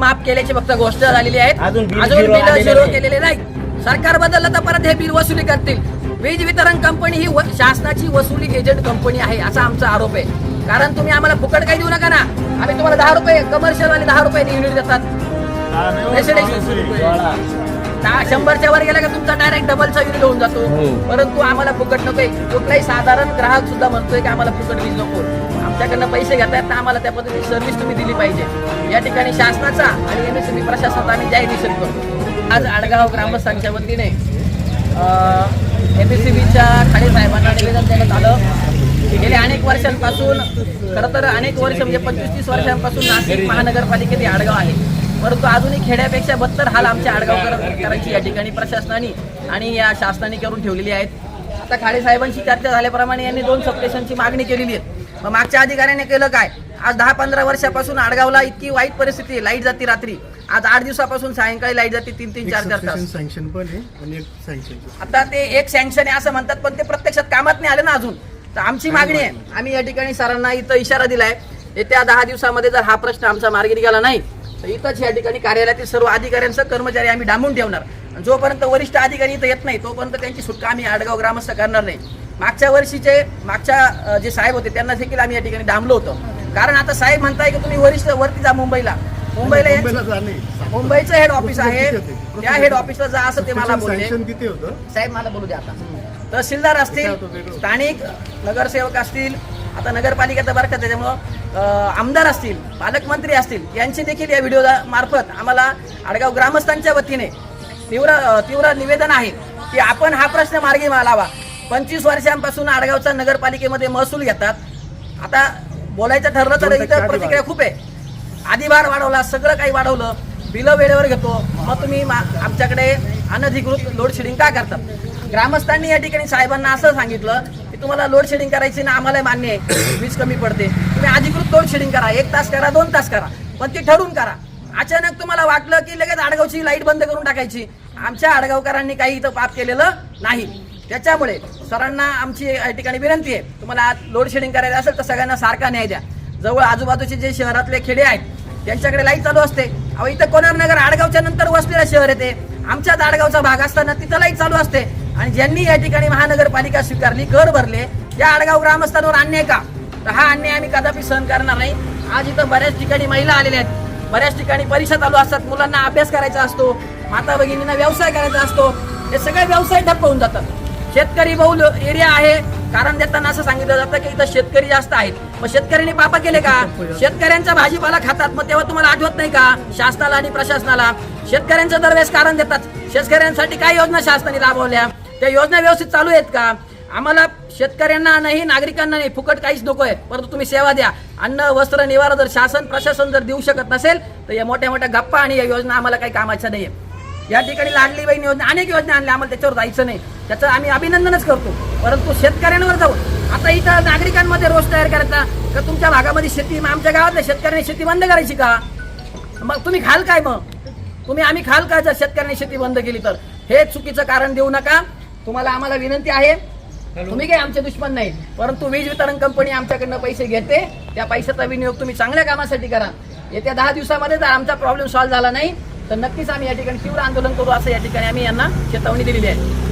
माफ केल्याची फक्त गोष्ट झालेली आहे अजून बिल अजून zero बिल आलेलं झिरो नाही. केलेले नाही. सरकार बदललं तर परत हे बिल वसुली करतील. वीज वितरण कंपनी ही व- शासनाची वसुली एजंट कंपनी आहे असा आमचा आरोप आहे. कारण तुम्ही आम्हाला फुकट काही देऊ नका ना. आम्ही तुम्हाला दहा रुपये कमर्शियल वाले दहा रुपये युनिट देतात. सोळा. शंभरच्या वर गेला का तुमचा डायरेक्ट डबलचा युनिट होऊन जातो. हो. परंतु आम्हाला फुकट नकोय. कुठलाही साधारण ग्राहक सुद्धा म्हणतोय की आम्हाला फुकट वीज नको. आमच्याकडनं पैसे घेतायत तर आम्हाला त्या पद्धतीची सर्व्हिस तुम्ही दिली पाहिजे. या ठिकाणी शासनाचा आणि एम एस प्रशासनाचा आम्ही जाहीर निषेध करतो. आज आडगाव ग्रामस्थांच्या वतीने एम एस सी बीच्या खाडे साहेबांना निवेदन देण्यात आलं की गेल्या अनेक वर्षांपासून खरं तर अनेक वर्ष म्हणजे पंचवीस तीस वर्षांपासून नाशिक महानगरपालिकेत आडगाव आहे. परंतु अजूनही खेड्यापेक्षा बत्तर हाल आमच्या आडगावकरांची या ठिकाणी प्रशासनाने आणि या शासनाने करून ठेवलेली आहेत. आता खाडे साहेबांशी चर्चा झाल्याप्रमाणे यांनी दोन सबस्टेशनची मागणी केलेली आहे. मग मागच्या अधिकाऱ्याने केलं काय? आज दहा पंधरा वर्षापासून आडगावला इतकी वाईट परिस्थिती आहे. लाइट जाते रात्री. आज आठ दिवसापासून सायंकाळी लाइट जाते तीन तीन चार चार तास. सँक्शन पण आता ते एक सँक्शन आहे असं म्हणतात पण ते प्रत्यक्षात कामात नाही आलं ना अजून. तर आमची मागणी आहे. आम्ही या ठिकाणी सरांना इथं इशारा दिलाय. येत्या दहा दिवसामध्ये जर हा प्रश्न आमचा मार्गी निघाला नाही तर इथंच या ठिकाणी कार्यालयातील सर्व अधिकाऱ्यांसह कर्मचारी आम्ही डांबून ठेवणार. जोपर्यंत वरिष्ठ अधिकारी इथं येत नाही तोपर्यंत त्यांची सुटका आम्ही आडगाव ग्रामस्थ करणार नाही. मागच्या वर्षीचे मागच्या जे साहेब होते त्यांना देखील आम्ही या ठिकाणी डांबलो होतो. कारण आता साहेब म्हणताय की तुम्ही वरिष्ठ वरती जा मुंबईला. मुंबईला मुंबईचं हेड ऑफिस आहे. त्या हेड ऑफिसला जा असं ते मला बोलले. साहेब मला बोलू द्या आता. तहसीलदार असतील स्थानिक नगरसेवक असतील आता नगरपालिका तर बरं का त्याच्यामुळं आमदार असतील पालकमंत्री असतील यांची देखील या व्हिडिओ मार्फत आम्हाला आडगाव ग्रामस्थांच्या वतीने तीव्र तीव्र निवेदन आहे की आपण हा प्रश्न मार्गी लावा. पंचवीस वर्षांपासून आडगावचा नगरपालिकेमध्ये महसूल घेतात. आता बोलायचं ठरलं तर आधी प्रतिक्रिया खूप आहे. आधी भार वाढवला सगळं काही वाढवलं बिलं वेळेवर घेतो मग तुम्ही मा- आमच्याकडे अनधिकृत लोड शेडिंग का करतात ग्रामस्थांनी या ठिकाणी साहेबांना असं सांगितलं की तुम्हाला लोड शेडिंग करायची ना आम्हाला मान्य आहे. वीज कमी पडते. तुम्ही अधिकृत लोड शेडिंग करा. एक तास करा दोन तास करा पण ती ठरवून करा. अचानक तुम्हाला वाटलं की लगेच आडगावची लाइट बंद करून टाकायची. आमच्या आडगावकरांनी काही इथं पाप केलेलं नाही. त्याच्यामुळे सरांना आमची या ठिकाणी विनंती आहे तुम्हाला लोड शेडिंग करायचं असेल तर सगळ्यांना सारखा न्याय द्या. जवळ आजूबाजूचे जे शहरातले खेडे आहेत त्यांच्याकडे लाइट चालू असते. अहो इथं कोणार नगर आडगावच्या नंतर वसलेलं शहर येते आमच्याच आडगावचा भाग असताना तिथं लाइट चालू असते. आणि ज्यांनी या ठिकाणी महानगरपालिका स्वीकारली कर भरले या आडगाव ग्रामस्थांवर अन्याय का? तर हा अन्याय आम्ही कदापि सहन करणार नाही. आज इथं बऱ्याच ठिकाणी महिला आलेल्या आहेत. बऱ्याच ठिकाणी परीक्षा चालू असतात. मुलांना अभ्यास करायचा असतो माता भगिनींना व्यवसाय करायचा असतो. हे सगळे व्यवसाय ठप्प होऊन जातात. शेतकरी बहुल एरिया आहे. कारण देताना असं सांगितलं जातं की इथं शेतकरी जास्त आहेत. मग शेतकऱ्यांनी पापा केले का? शेतकऱ्यांचा भाजीपाला खातात. मग तेव्हा तुम्हाला आठवत नाही का? शासनाला आणि प्रशासनाला. शेतकऱ्यांचं दरवेळेस कारण देतात. शेतकऱ्यांसाठी काय योजना शासनाने राबवल्या? त्या योजना व्यवस्थित चालू आहेत का? आम्हाला शेतकऱ्यांना नाही नागरिकांना नाही फुकट काहीच नको आहे परंतु तुम्ही सेवा द्या. अन्न वस्त्र निवारा जर शासन प्रशासन जर देऊ शकत नसेल तर या मोठ्या मोठ्या गप्पा आणि या योजना आम्हाला काही कामाच्या नाही या ठिकाणी लाडली बहीण योजना अनेक योजना आणल्या आम्हाला त्याच्यावर जायचं नाही. त्याचं आम्ही अभिनंदनच करतो. परंतु शेतकऱ्यांवर जाऊन आता इथं नागरिकांमध्ये रोष तयार करायचा का तुमच्या भागामध्ये शेती मग आमच्या गावातल्या शेतकऱ्यांनी शेती बंद करायची का? मग तुम्ही खाल काय मग? तुम्ही आम्ही खाल काय जर शेतकऱ्यांनी शेती बंद केली तर? हे चुकीचं कारण देऊ नका. तुम्हाला आम्हाला विनंती आहे तुम्ही काही आमचे दुश्मन नाही परंतु वीज वितरण कंपनी आमच्याकडनं पैसे घेते त्या पैशाचा विनियोग तुम्ही चांगल्या कामासाठी करा. येत्या दहा दिवसामध्ये जर आमचा प्रॉब्लेम सॉल्व्ह झाला नाही तर नक्कीच आम्ही या ठिकाणी तीव्र आंदोलन करू असं या ठिकाणी आम्ही यांना चेतावणी दिलेली आहे.